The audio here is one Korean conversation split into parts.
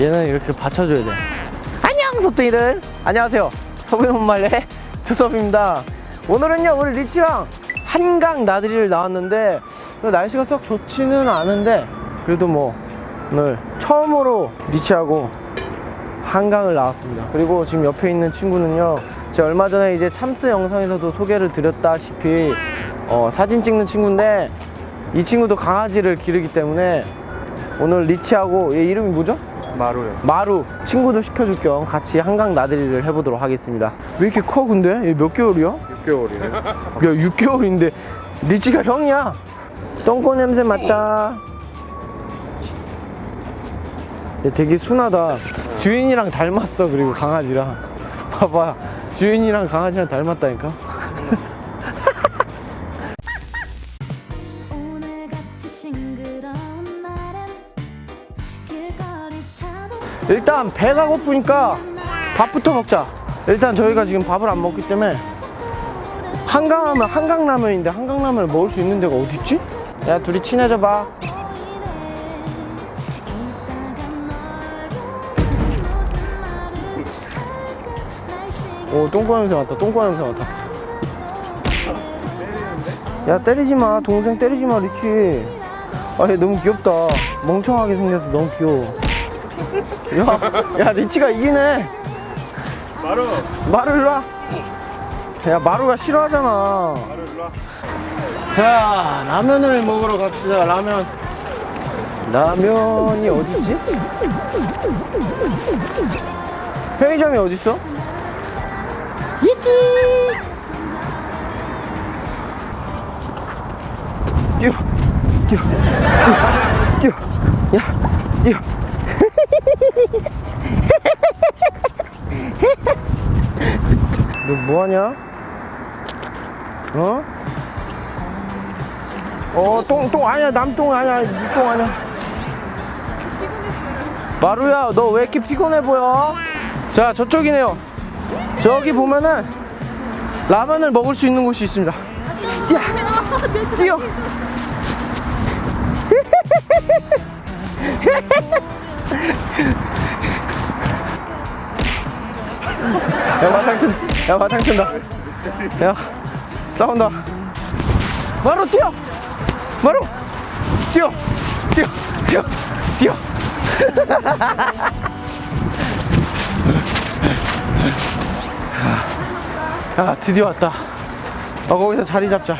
얘는 이렇게 받쳐줘야 돼. 안녕, 섭둥이들. 안녕하세요. 서부의 못말래 주섭입니다. 오늘은요, 우리 리치랑 한강 나들이를 나왔는데, 날씨가 썩 좋지는 않은데, 그래도 뭐, 오늘 처음으로 리치하고 한강을 나왔습니다. 그리고 지금 옆에 있는 친구는요, 제가 얼마 전에 이제 참스 영상에서도 소개를 드렸다시피, 어, 사진 찍는 친구인데, 이 친구도 강아지를 기르기 때문에, 오늘 리치하고 얘 이름이 뭐죠? 마루요. 마루 친구도 시켜줄 겸 같이 한강 나들이를 해보도록 하겠습니다. 왜 이렇게 커 근데? 얘 몇 개월이야? 6개월이네. 야 6개월인데 리치가 형이야. 똥꼬 냄새 맡다. 얘 되게 순하다. 주인이랑 닮았어 그리고 강아지랑. 봐봐 주인이랑 강아지랑 닮았다니까. 일단 배가 고프니까 밥부터 먹자. 일단 저희가 지금 밥을 안 먹기 때문에 한강하면 한강라면인데 한강라면을 먹을 수 있는 데가 어디 있지? 야 둘이 친해져 봐. 오 똥꼬 냄새 맡다. 똥꼬 냄새 맡다. 야 때리지 마. 동생 때리지 마 리치. 아 얘 너무 귀엽다. 멍청하게 생겨서 너무 귀여워. 야, 야 리치가 이기네. 마루. 마루 일로 와. 야 마루가 싫어하잖아. 마루 일로 와. 자 라면을 먹으러 갑시다. 라면. 라면이 어디지? 편의점이 어디 있어? 있지. 뛰어, 뛰어, 뛰어, 뛰어, 야, 뛰어. 너 뭐하냐? 어? 어, 똥, 똥 아니야. 남똥 아니야. 니똥 아니야. 마루야, 너 왜 이렇게 피곤해 보여? 자, 저쪽이네요. 저기 보면은 라면을 먹을 수 있는 곳이 있습니다. 뛰어! 뛰어! 야, 마탕 튼, 야, 마탕 튼다. 야, 싸운다. 바로 뛰어! 바로! 뛰어! 뛰어! 뛰어! 뛰어! 야, 드디어 왔다. 어, 거기서 자리 잡자.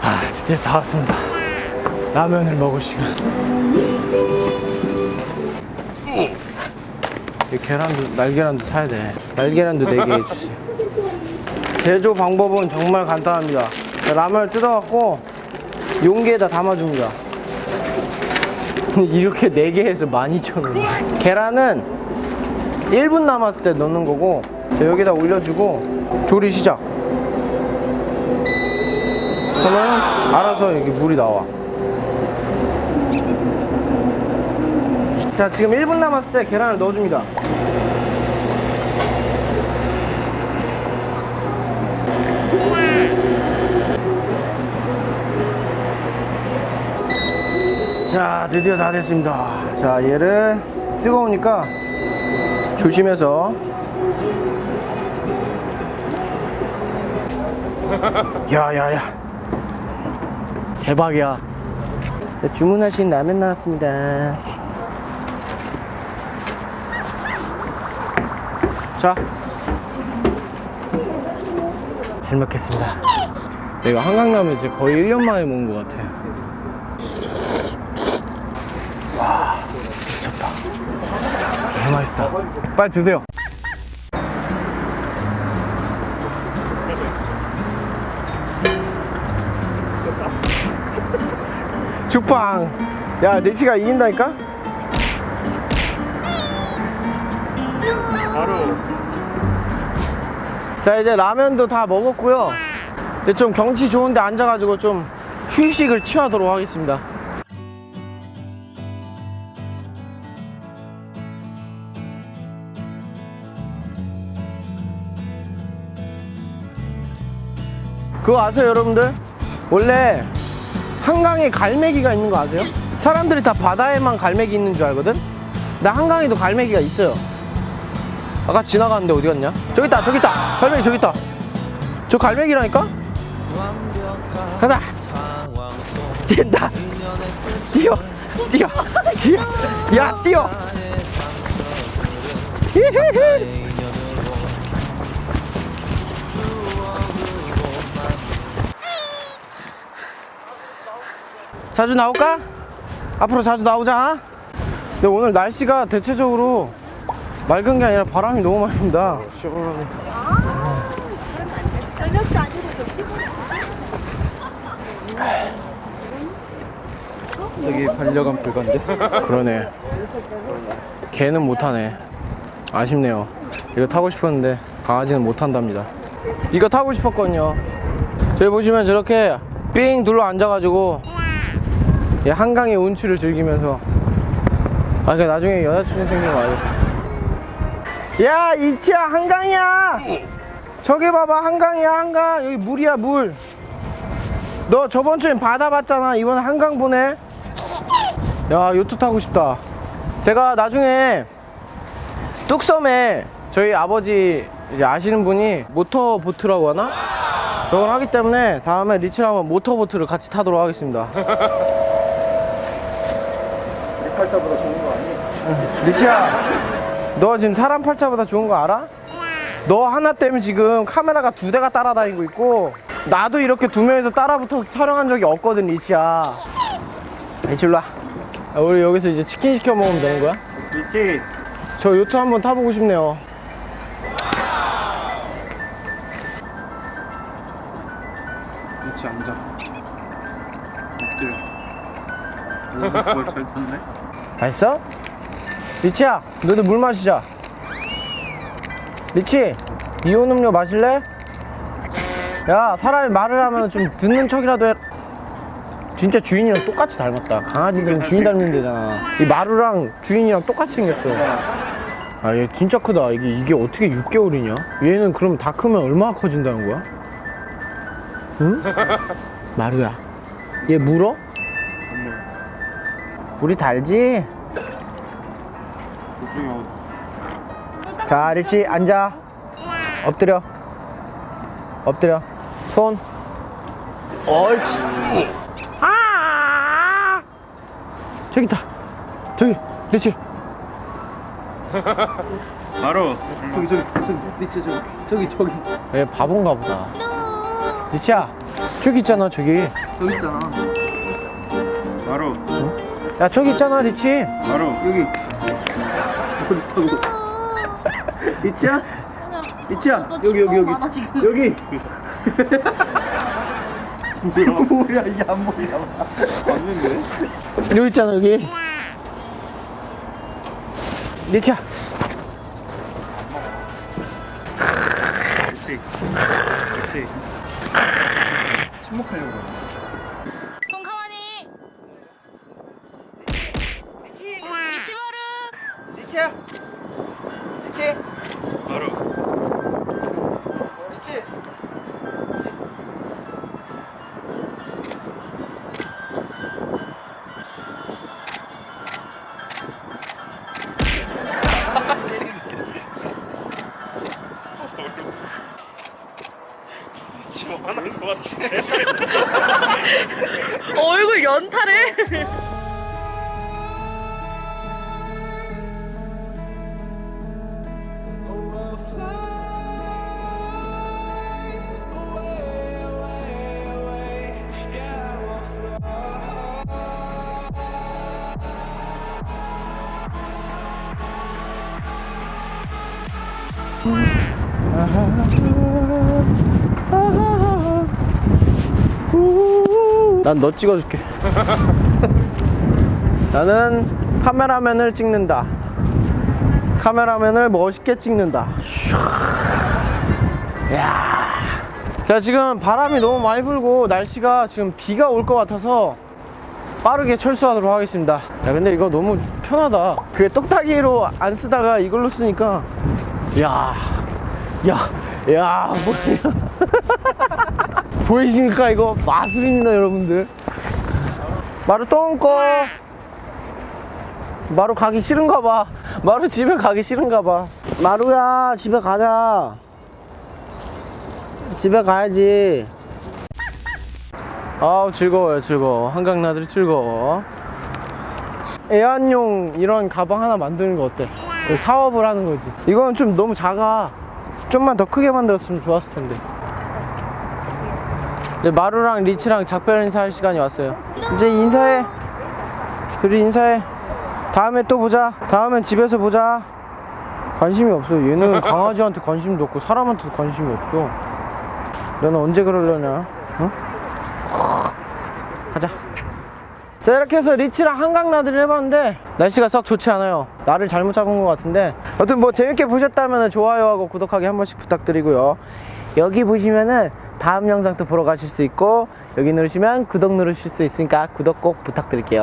아, 드디어 다 왔습니다. 라면을 먹을 시간. 이 계란도, 날계란도 사야 돼. 날계란도 4개 해주세요. 제조 방법은 정말 간단합니다. 라면을 뜯어갖고 용기에다 담아줍니다. 이렇게 4개 해서 12,000원. 계란은 1분 남았을 때 넣는 거고 여기다 올려주고 조리 시작. 그러면 알아서 여기 물이 나와. 자, 지금 1분 남았을 때 계란을 넣어줍니다. 자, 드디어 다 됐습니다. 자, 얘를 뜨거우니까 조심해서. 야, 야, 야. 대박이야. 네, 주문하신 라면 나왔습니다. 자. 잘 먹겠습니다. 내가 한강라면 이제 거의 1년 만에 먹은 것 같아. 미쳤다. 개 맛있다. 빨리 드세요. 죽빵. 야, 리치가 이긴다니까? 자, 이제 라면도 다 먹었고요. 이제 좀 경치 좋은데 앉아가지고 좀 휴식을 취하도록 하겠습니다. 그거 아세요, 여러분들? 원래 한강에 갈매기가 있는 거 아세요? 사람들이 다 바다에만 갈매기 있는 줄 알거든? 나 한강에도 갈매기가 있어요. 아까 지나갔는데 어디 갔냐? 저기 있다, 저기 있다. 갈매기 저기 있다. 저 갈매기라니까? 가자. 뛴다. 뛰어, 뛰어, 뛰어. 야, 뛰어. 자주 나올까? 앞으로 자주 나오자. 근데 오늘 날씨가 대체적으로 맑은 게 아니라 바람이 너무 많이 분다. 시원하네. 여기 반려견 불가인데? 그러네. 개는 못하네. 아쉽네요. 이거 타고 싶었는데 강아지는 못한답니다. 이거 타고 싶었거든요. 저기 보시면 저렇게 삥 둘러 앉아가지고 이 한강의 운치를 즐기면서 아, 그 나중에 여자친구 생기면 알겠다. 야, 이치야, 한강이야! 저기 봐봐, 한강이야, 한강. 여기 물이야, 물. 너 저번 주엔 바다 봤잖아. 이번 한강 보네. 야 요트 타고 싶다 제가 나중에 뚝섬에 저희 아버지 이제 아시는 분이 모터보트라고 하나? 그걸 하기 때문에 다음에 리치랑 한번 모터보트를 같이 타도록 하겠습니다 팔자보다 좋은 거 아니? 리치야 너 지금 사람 팔자보다 좋은 거 알아? 너 하나 때문에 지금 카메라가 두 대가 따라다니고 있고 나도 이렇게 두 명이서 따라붙어서 촬영한 적이 없거든 리치야 리치 일로 와 아, 우리 여기서 이제 치킨 시켜 먹으면 되는 거야? 있지? 저 요트 한번 타보고 싶네요. 위치 앉아 엎드려 오, 그걸 잘 듣네? 맛있어? 리치야, 너도 물 마시자. 리치, 이온 음료 마실래? 야, 사람이 말을 하면 좀 듣는 척이라도 해. 진짜 주인이랑 똑같이 닮았다. 강아지들은 주인 닮는 데잖아. 이 마루랑 주인이랑 똑같이 생겼어. 아, 얘 진짜 크다. 이게, 이게 어떻게 6개월이냐? 얘는 그럼 다 크면 얼마나 커진다는 거야? 응? 마루야. 얘 물어? 물이 달지? 자, 리치 앉아. 엎드려. 엎드려. 손. 옳지. 아! 저기 있다. 저기, 리치. 바로 저기, 저기, 저기, 리치, 저기, 저기, 저기. 얘 바본가 보다. 리치야, 저기 있잖아, 저기. 여기 있잖아 바로 야, 저기 있잖아, 리치. 바로 여기 이치야? 이치야 여기 여기 여기. 여기. 뭐야? 이게 안 보이나 봐 봤는데? 여기 있잖아, 여기. 리치야. 그렇지 그렇지 침묵하려고 손가만히 리치야. 리치. 바로 리치. 지금 화난 거 같은데? 얼굴 연타래 난 너 찍어줄게. 나는 카메라맨을 찍는다. 카메라맨을 멋있게 찍는다. 야. 자, 지금 바람이 너무 많이 불고 날씨가 지금 비가 올 것 같아서 빠르게 철수하도록 하겠습니다. 야, 근데 이거 너무 편하다. 그게 똑딱이로 안 쓰다가 이걸로 쓰니까 야. 야. 야, 뭐야. 보이십니까 이거 마술입니다 여러분들 마루 똥꼬 마루 가기 싫은가 봐. 마루 집에 가기 싫은가 봐. 마루야, 집에 가자. 집에 가야지. 아우, 즐거워요, 즐거워. 한강 나들이 즐거워. 애완용 이런 가방 하나 만드는 거 어때? 그 사업을 하는 거지. 이건 좀 너무 작아. 좀만 더 크게 만들었으면 좋았을 텐데. 이제 마루랑 리치랑 작별 인사할 시간이 왔어요. 이제 인사해. 둘이 인사해. 다음에 또 보자. 다음엔 집에서 보자. 관심이 없어. 얘는 강아지한테 관심도 없고 사람한테도 관심이 없어. 너는 언제 그러려냐? 어? 가자. 자 이렇게 해서 리치랑 한강 나들이를 해봤는데 날씨가 썩 좋지 않아요. 나를 잘못 잡은 것 같은데. 여튼 뭐 재밌게 보셨다면 좋아요하고 구독하기 한 번씩 부탁드리고요. 여기 보시면은 다음 영상 또 보러 가실 수 있고 여기 누르시면 구독 누르실 수 있으니까 구독 꼭 부탁드릴게요